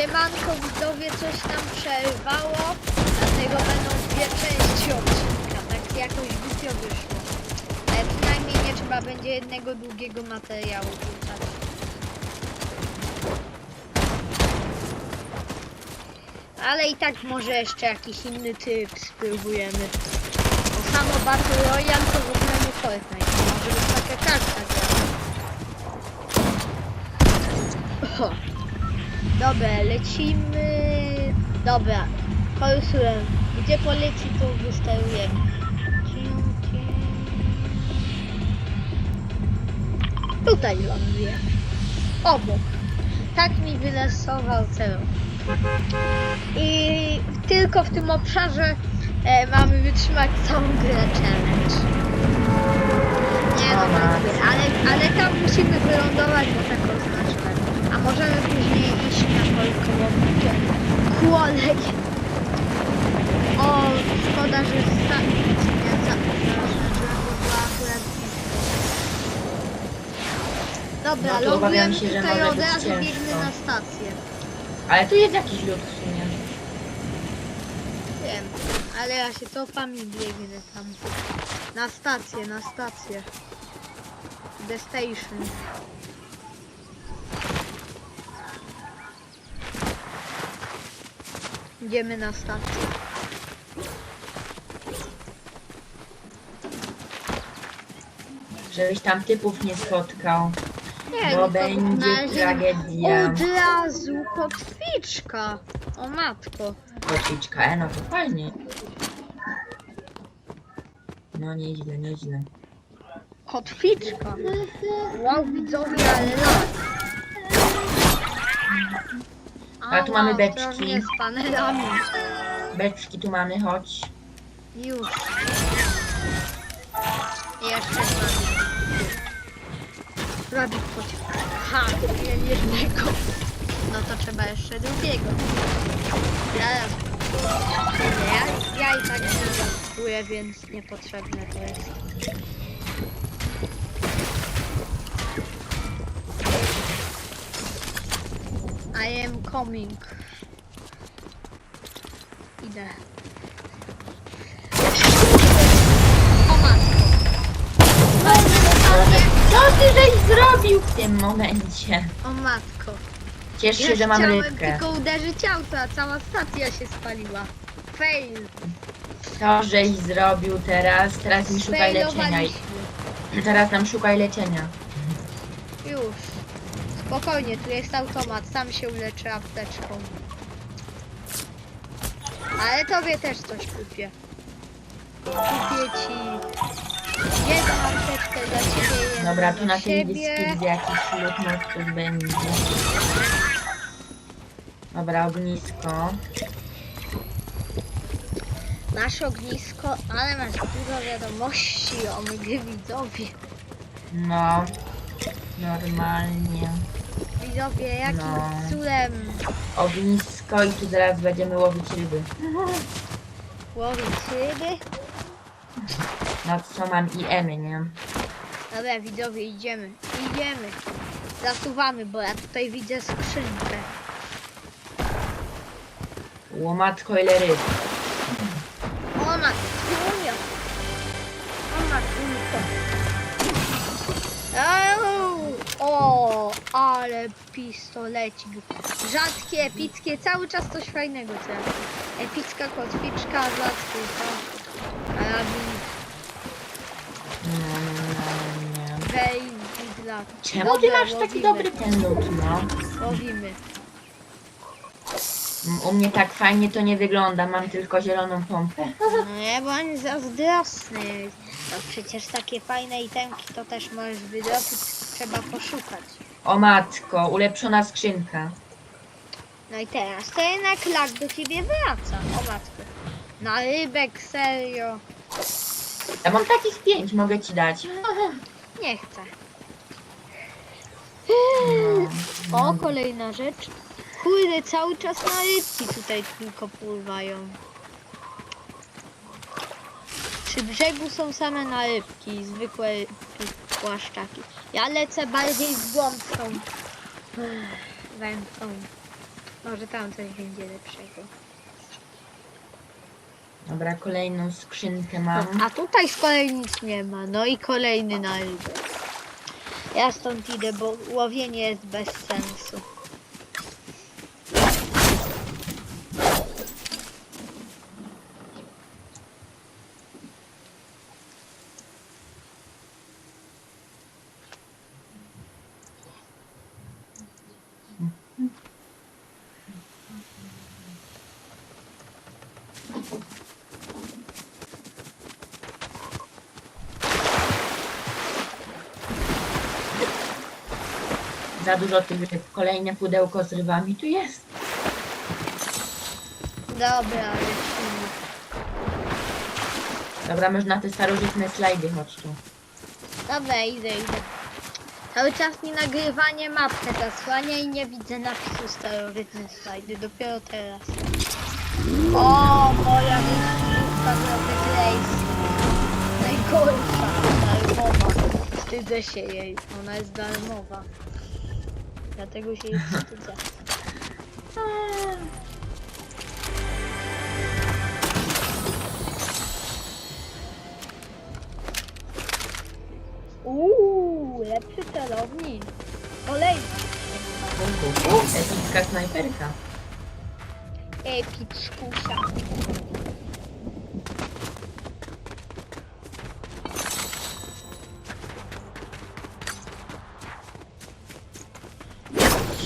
Siemanko widzowie, coś nam przerwało, dlatego będą dwie części odcinka, tak jakoś głupio wyszło. Ale przynajmniej nie trzeba będzie jednego długiego materiału wrzucać. Ale i tak może jeszcze jakiś inny typ spróbujemy. Bo samo Battle Royale to w ogóle nie Fortnite, może być taka karta gra. Dobra, lecimy. Dobra, korysuję. Gdzie poleci, to wystarujemy. Tutaj ląduję. Obok. Tak mi wylosował cel. I tylko w tym obszarze e, mamy wytrzymać całą grę challenge. Nie no, tak, ale, ale tam musimy wylądować, bo tak oznaczone. A możemy później. Kłolek. O, szkoda, że blisko. Dobra, No lądujemy się, tutaj od razu biegnę na stację. Ale tu jest jakiś lód w sumie. Wiem, ale ja się cofam i biegnę tam. Na stację, na stację. The station. Idziemy na stację. Żebyś tam typów nie spotkał. Nie, Bo będzie tragedia. Od razu kotwiczka. O matko. Kotwiczka, e, no to fajnie. No nieźle, nieźle. Kotwiczka. Wow, widzowie, ale lat. A tu mamy beczki. z panelami. Beczki tu mamy, chodź. Już. Jeszcze Rabbit. Rabbit pociąg. Ha, kupiłem jednego. No to trzeba jeszcze drugiego. Zaraz. Ja, ja i tak nie więc niepotrzebne to jest. I am coming. Idę. O matko. Co ty żeś zrobił w tym momencie? O matko. Ciesz się, że mam chciałem rybkę. tylko uderzyć auto, a cała stacja się spaliła. Fail. Co żeś zrobił teraz? Teraz mi szukaj leczenia. Failowaliśmy. Teraz nam szukaj leczenia. Już. Spokojnie, tu jest automat, sam się uleczy apteczką. Ale tobie też coś kupię. Kupię ci jedną apteczkę dla ciebie, jedną Dobra, tu dla na tej siebie. jakiś lód coś będzie. Dobra, ognisko. Masz ognisko, ale masz dużo wiadomości o mnie widzowie. No, normalnie. Widzowie, jakim No. cudem Ognisko i tu zaraz będziemy łowić ryby. łowić ryby? No co mam i emy, nie? Dobra, widzowie, idziemy, idziemy. Zasuwamy, bo ja tutaj widzę skrzynkę. Łomatko ile ryb. Ale pistolecik. Rzadkie, epickie, cały czas coś fajnego trafi. Epicka kotwiczka, rzadkie, to. Karabin. Baby Black. Czemu ty masz taki dobry ten lód, no? Łowimy. U mnie tak fajnie to nie wygląda, mam tylko zieloną pompę. No nie bądź zazdrosny. No przecież takie fajne itemki to też możesz wydobyć, trzeba poszukać. O matko, ulepszona skrzynka. No i teraz to jednak lak do ciebie wraca. O matko. Na rybek, serio. Ja mam takich pięć, mogę ci dać. Nie chcę. No. O, kolejna rzecz. Kurde, cały czas na rybki tutaj tylko pływają. Przy brzegu są same na rybki, zwykłe rybki, płaszczaki. Ja lecę bardziej w głąb tą wędką. Może tam coś będzie lepszego. Dobra, kolejną skrzynkę mam. A tutaj z kolei nic nie ma. No i kolejny na rybę. Ja stąd idę, bo łowienie jest bez sensu. Za dużo tych ryb. Kolejne pudełko z rybami tu jest. Dobra, lecimy. Dobra, można te starożytne slajdy, chodź tu. Dobra, idę, idę. Cały czas mi nagrywanie mapkę zasłania i nie widzę napisu starożytne slajdy. Dopiero teraz. O, moja wyświadka zrobię Grace. Najgorsza, darmowa. Wstydzę się jej. Ona jest darmowa dlatego się jej wstydzę. Eee. Uuu, lepszy celownik. Olej. Bum, bum, bum. Epicka snajperka. Epicz kusa.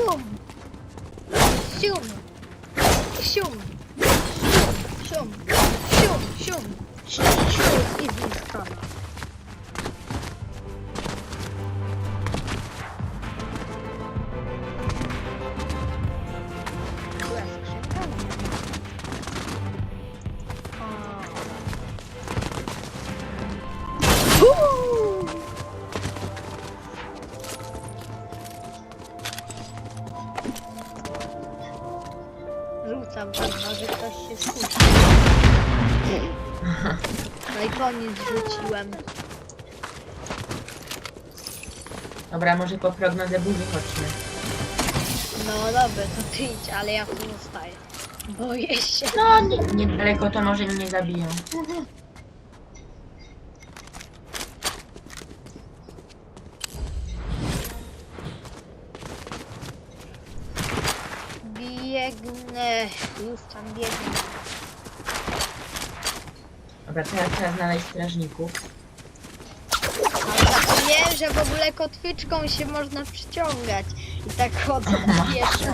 Шум. Шум. Шум. Шум. Шум. Шум. Шум. Шум. Шум. Шум. Шум. Шум. Шум. No i koniec rzuciłem. Dobra, może po prognozę burzy chodźmy. No dobra, to ty idź, ale ja tu zostaję. Boję się. No, nie, niedaleko to może mnie zabiją. Biegnę. Już tam biegnę. Dobra, teraz trzeba znaleźć strażników. Zapomniałem, że w ogóle kotwyczką się można przyciągać. I tak chodzę na pieszo.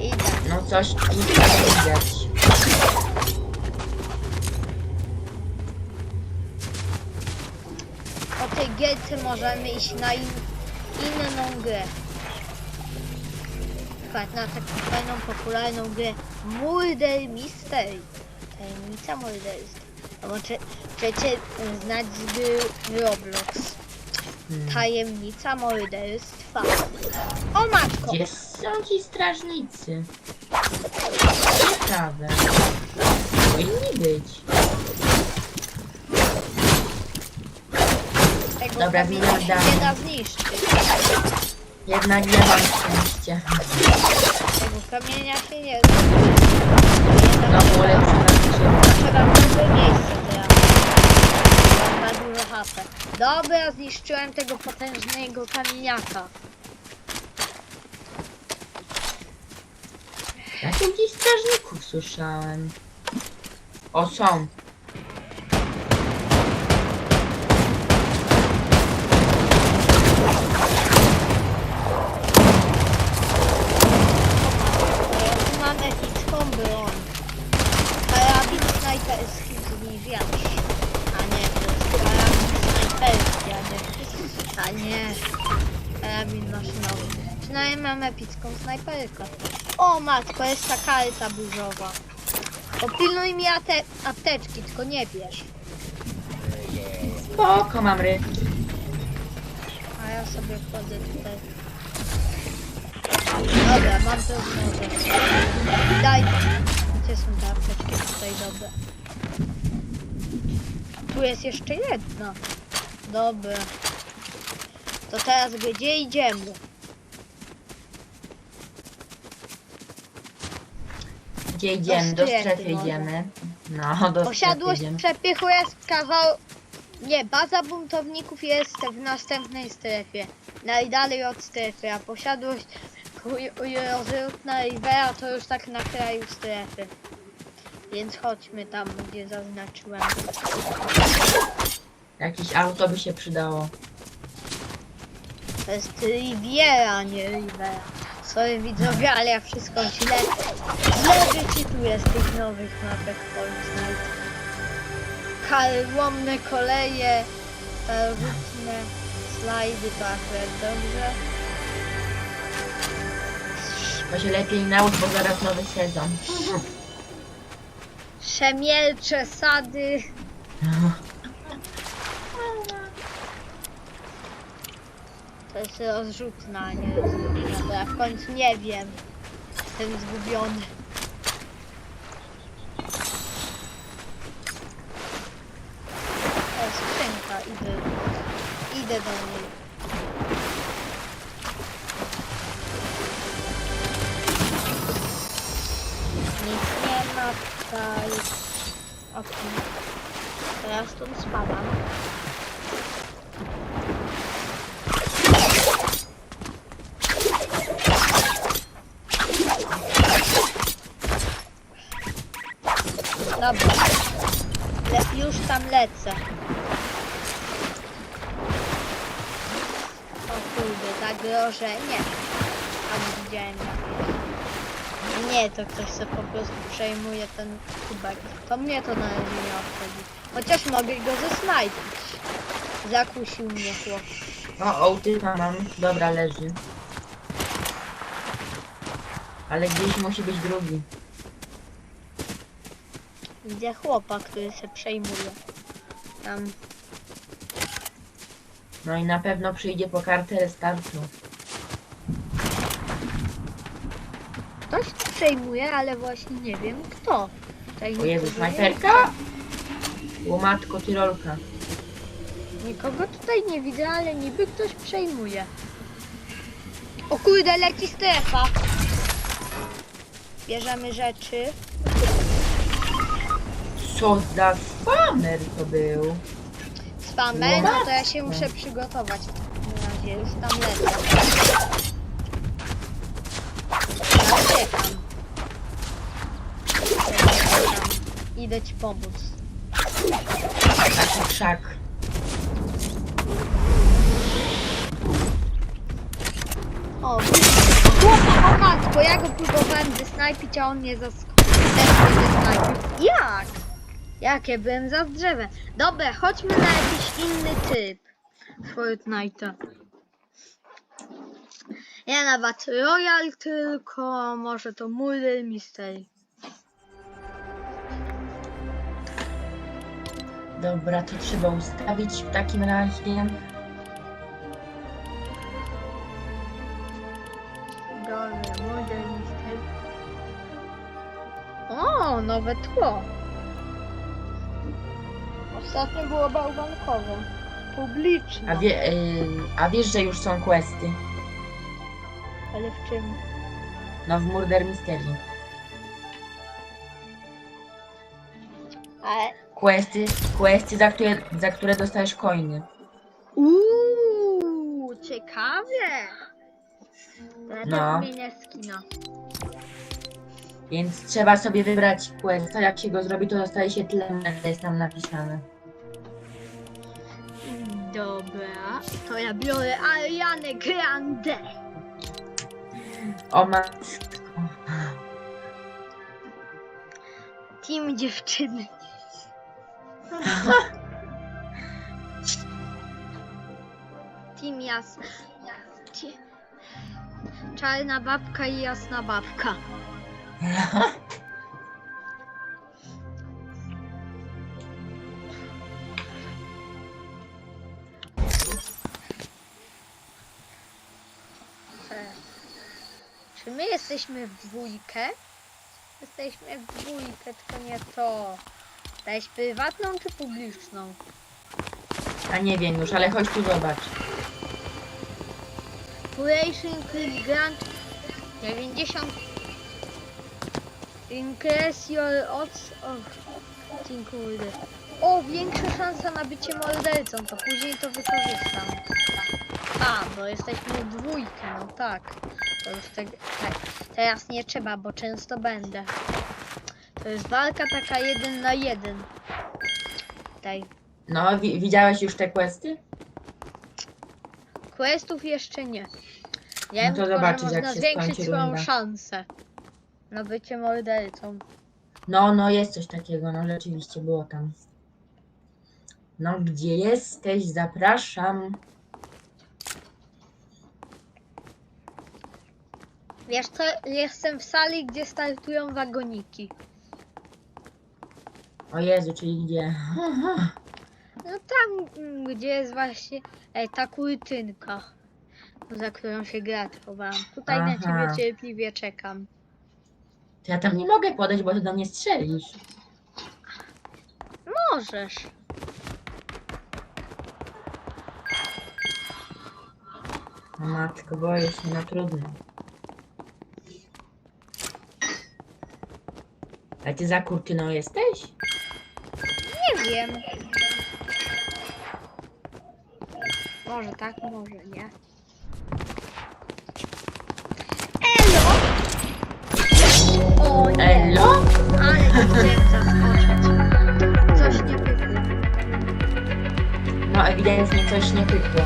Idę. No coś tu widać. Po tej gierce możemy iść na in, inną grę. Na taką fajną, popularną grę Murder Mystery. Tajemnica morderstwa. Albo czy, chcecie znać z gry Roblox. Hmm. Tajemnica morderstwa. O matko! Gdzie są ci strażnicy? Ciekawe. Powinni być. Tego Dobra, zmieniam nie da zniszczyć. Jednak nie mam szczęścia. Tego kamienia się nie da. No, bo na Trzeba. Mam dużo HP. Dobra, zniszczyłem tego potężnego kamieniaka. Ja tu gdzieś strażników słyszałem. O, są. Ja tu mam epicką broń. Karabin snajperski z wiatr. A nie, to jest karabin snajperski, a nie... A nie... Karabin maszynowy. Przynajmniej mam epicką snajperkę. O matko, jest ta karta burzowa. Popilnuj mi ate apteczki, tylko nie bierz. Spoko, mam. A ja sobie wchodzę tutaj. Dobra, mam to noże. Daj. Gdzie są te apteczki tutaj dobre? Tu jest jeszcze jedna. Dobra. To teraz gdzie idziemy? Gdzie idziemy? Do strefy może. idziemy. No, do Posiadłość strefy idziemy. przepychu jest kawał... Nie, baza buntowników jest w następnej strefie. Najdalej od strefy, a posiadłość rozrzutna Rivera to już tak na kraju strefy. Więc chodźmy tam, gdzie zaznaczyłem. Jakieś auto by się przydało. To jest Riviera, nie Rivera. Sorry widzowie, ale ja wszystko źle, źle wyczytuję z tych nowych mapek Fortnite. Karłomne koleje, starożytne slajdy, to akurat dobrze. To się lepiej naucz, bo zaraz nowy sezon. Przemielcze sady. To jest rozrzutna, nie rozrzutna, ja w końcu nie wiem. Jestem zgubiony. O, skrzynka, idę. Idę do niej. Nic nie ma tutaj. Okej. Teraz stąd spadam. Dobra. Le już tam lecę. O kurde, zagrożenie. A widziałem jakieś. Nie, to ktoś sobie po prostu przejmuje ten kubek. To mnie to na razie nie obchodzi. Chociaż mogę go zesnajpić. Zakusił mnie chłop. O, ołtyka mam. Dobra, leży. Ale gdzieś musi być drugi. Widzę chłopa, który się przejmuje. Tam No i na pewno przyjdzie po kartę restartu. ktoś tu przejmuje, ale właśnie nie wiem kto. Tutaj O Jezu, nikogo snajperka? Łomatko, tyrolka. Nikogo tutaj nie widzę, ale niby ktoś przejmuje. O kurde, leci strefa. Bierzemy rzeczy. Co za spamer to był? Spamer, no to ja się muszę przygotować. Na razie już tam lecę. Ja uciekam. Uciekam. Idę ci pomóc. Taki krzak. O, chłopak, o matko, ja go próbowałem zesnajpić, a on mnie zaskoczył. Jak? Jakie byłem za drzewem. Dobra, chodźmy na jakiś inny typ Fortnite'a. Nie na Battle Royale, tylko może to Murder Mystery. Dobra, to trzeba ustawić w takim razie. Dobra, Murder Mystery. O, nowe tło. Ostatnio było bałwankowe. Publiczne. A, wie, y, a wiesz, że już są questy? Ale w czym? No w Murder Mystery. Ale... Questy, questy za, które, za które dostajesz coiny. Uuu, ciekawie. No. no. skina. Więc trzeba sobie wybrać questa. Jak się go zrobi, to dostaje się tyle, ile jest tam napisane. Dobra, to ja biorę Ariane Grande. O matko. Team dziewczyny. Team jasna. Czarna babka i jasna babka. Czy my jesteśmy w dwójkę? Jesteśmy w dwójkę, tylko nie to. Dałeś prywatną czy publiczną? A nie wiem już, ale chodź tu zobacz. Duration Clip Grant 90 Increase your odds of... Kurde. O, większa szansa na bycie mordercą, to później to wykorzystam. A, bo jesteśmy w dwójkę, no tak. To już te, te, teraz nie trzeba, bo często będę. To jest walka taka jeden na jeden. Tutaj. No, wi widziałeś już te questy? Questów jeszcze nie. No Wiem to że jak można się zwiększyć skończy swoją runda. szansę na bycie mordercą. No, no jest coś takiego, no rzeczywiście było tam. No, gdzie jesteś? Zapraszam. Wiesz co, jestem w sali, gdzie startują wagoniki. O Jezu, czyli gdzie? No tam, mm, gdzie jest właśnie ej, ta kurtynka, za którą się gra chowałam. Tutaj na Aha. ciebie cierpliwie czekam. To ja tam nie mogę podejść, bo ty do mnie strzelisz. Możesz. No matko, boję się, no trudno. A ty za kurtyną jesteś? Nie wiem. Może tak, może nie. Elo! O nie! Elo? Ale chciałem zaskoczyć. Coś nie pykło. No ewidentnie coś nie pykło.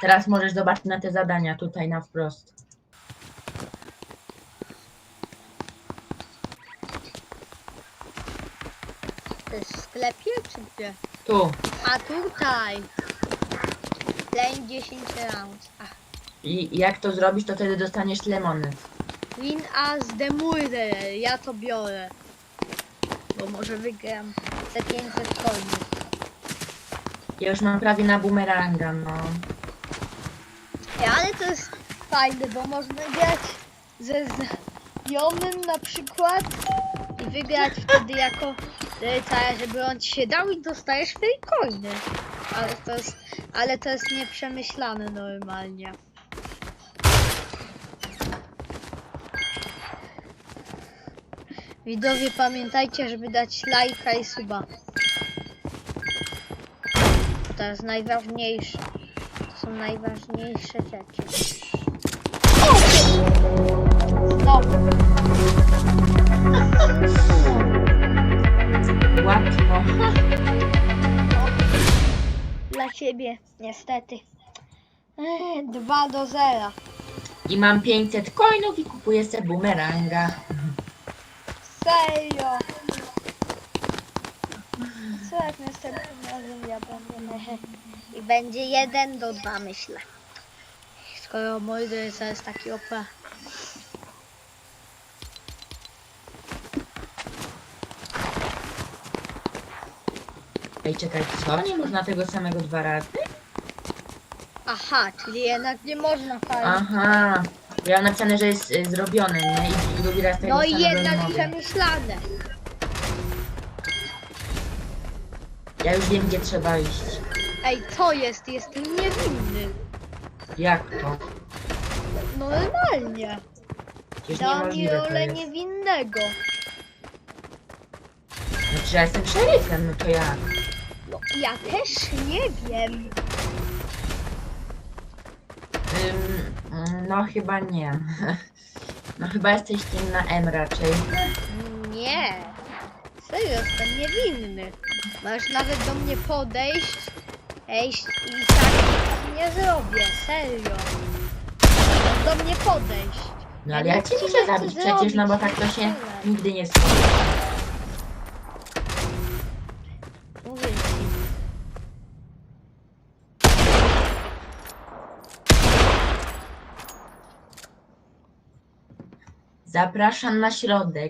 Teraz możesz zobaczyć na te zadania tutaj na wprost. To jest w Tu. A tutaj. Lane 10 rounds. Ach. I jak to zrobisz, to wtedy dostaniesz lemony. Win as the murderer. Ja to biorę. Bo może wygram te 500 coinów. Ja już mam prawie na bumeranga, no. Ale to jest fajne, bo można grać ze znajomym na przykład i wygrać wtedy jako rycerz, żeby on ci się dał i dostajesz free coiny. Ale to jest, ale to jest nieprzemyślane normalnie. Widzowie pamiętajcie, żeby dać lajka i suba. To jest najważniejsze. To są najważniejsze rzeczy. Znowu. Dla ciebie, niestety. Ech, 2 do 0. I mam 500 coinów i kupuję sobie bumeranga. Serio. Co jak następnym razem ja będę I będzie 1 do 2 myślę. Skoro mój jest taki OP. Ej, czekaj, co? Nie można tego samego dwa razy? Aha, czyli jednak nie można fajnie. Aha. Ja mam napisane, że jest y, zrobiony, nie? I drugi raz tego No i samego nie jednak mogę. przemyślane. Ja już wiem, gdzie trzeba iść. Ej, co jest? Jestem niewinny. Jak to? Normalnie. Przecież Dał mi niemożliwe to rolę jest. niewinnego. No przecież ja jestem szeryfem, no to jak? Ja też nie wiem. Ym, no chyba nie. No chyba jesteś tym na M raczej. Nie. Serio, jestem niewinny. Możesz nawet do mnie podejść. Ej, i tak nie zrobię. Serio. Do mnie podejść. No ale Ja cię ci muszę zabić przecież, no bo tak to się nigdy nie skończy. Mówię ci. Zapraszam na środek.